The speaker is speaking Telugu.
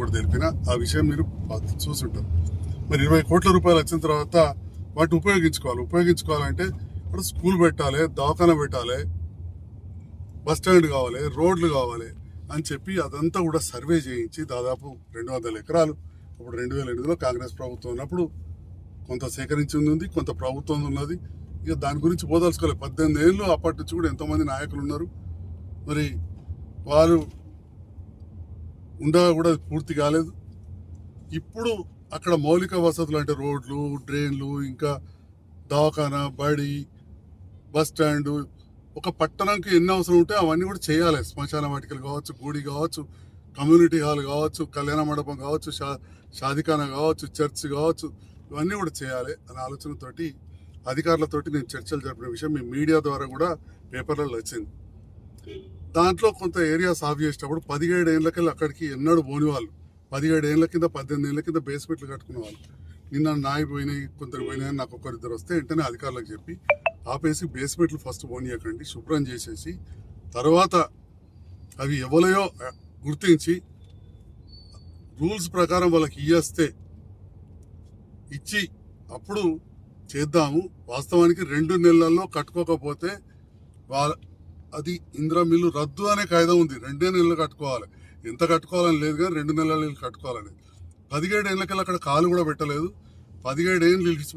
కూడా తెలిపిన ఆ విషయం మీరు చూసుంటారు మరి ఇరవై కోట్ల రూపాయలు వచ్చిన తర్వాత వాటిని ఉపయోగించుకోవాలి. ఉపయోగించుకోవాలంటే అక్కడ స్కూల్ పెట్టాలి దవాఖాన పెట్టాలి బస్ స్టాండ్ కావాలి రోడ్లు కావాలి అని చెప్పి అదంతా కూడా సర్వే చేయించి దాదాపు రెండు వందల ఎకరాలు ఇప్పుడు రెండు వేల ఎనిమిదిలో కాంగ్రెస్ ప్రభుత్వం ఉన్నప్పుడు కొంత సేకరించింది ఉంది కొంత ప్రభుత్వం ఉన్నది. ఇక దాని గురించి పోదలుచుకోలేదు పద్దెనిమిది ఏళ్ళు అప్పటి నుంచి కూడా ఎంతోమంది నాయకులు ఉన్నారు. మరి వారు ఉండగా కూడా పూర్తి కాలేదు. ఇప్పుడు అక్కడ మౌలిక వసతులు అంటే రోడ్లు డ్రైన్లు ఇంకా దవాఖానా బడి బస్ స్టాండ్ ఒక పట్టణంకి ఎన్ని అవసరం ఉంటే అవన్నీ కూడా చేయాలి. శ్మశాన వాటికలు కావచ్చు గుడి కావచ్చు కమ్యూనిటీ హాల్ కావచ్చు కళ్యాణ మండపం కావచ్చు షా షాదిఖానా కావచ్చు చర్చ్ కావచ్చు ఇవన్నీ కూడా చేయాలి అనే ఆలోచనతోటి అధికారులతోటి నేను చర్చలు జరిపిన విషయం మీ మీడియా ద్వారా కూడా పేపర్లలో వచ్చింది. దాంట్లో కొంత ఏరియా సాఫ్ చేసేటప్పుడు పదిహేడు ఏళ్ళకెళ్ళి అక్కడికి ఎన్నడూ పోని వాళ్ళు. పదిహేడు ఏళ్ళ కింద పద్దెనిమిది ఏళ్ళ కింద బేస్మెంట్లు కట్టుకునే వాళ్ళు. నిన్న నాయి పోయినాయి కొందరు పోయినాయి నాకు ఒకరిద్దరు వస్తే వెంటనే అధికారులకు చెప్పి ఆపేసి బేస్మెంట్లు ఫస్ట్ పోనీయకండి శుభ్రం చేసేసి తర్వాత అవి ఎవలయో గుర్తించి రూల్స్ ప్రకారం వాళ్ళకి ఇయ్యేస్తే ఇచ్చి అప్పుడు చేద్దాము. వాస్తవానికి రెండు నెలల్లో కట్టుకోకపోతే వాళ్ళ అది ఇందిరా మిల్లు రద్దు అనే కాయిదా ఉంది. రెండే నెలలు కట్టుకోవాలి. ఎంత కట్టుకోవాలని లేదు కానీ రెండు నెలలు కట్టుకోవాలని. పదిహేడు ఏళ్ళకెళ్ళి అక్కడ కాలు కూడా పెట్టలేదు. పదిహేడు ఏళ్ళు ఇడిచి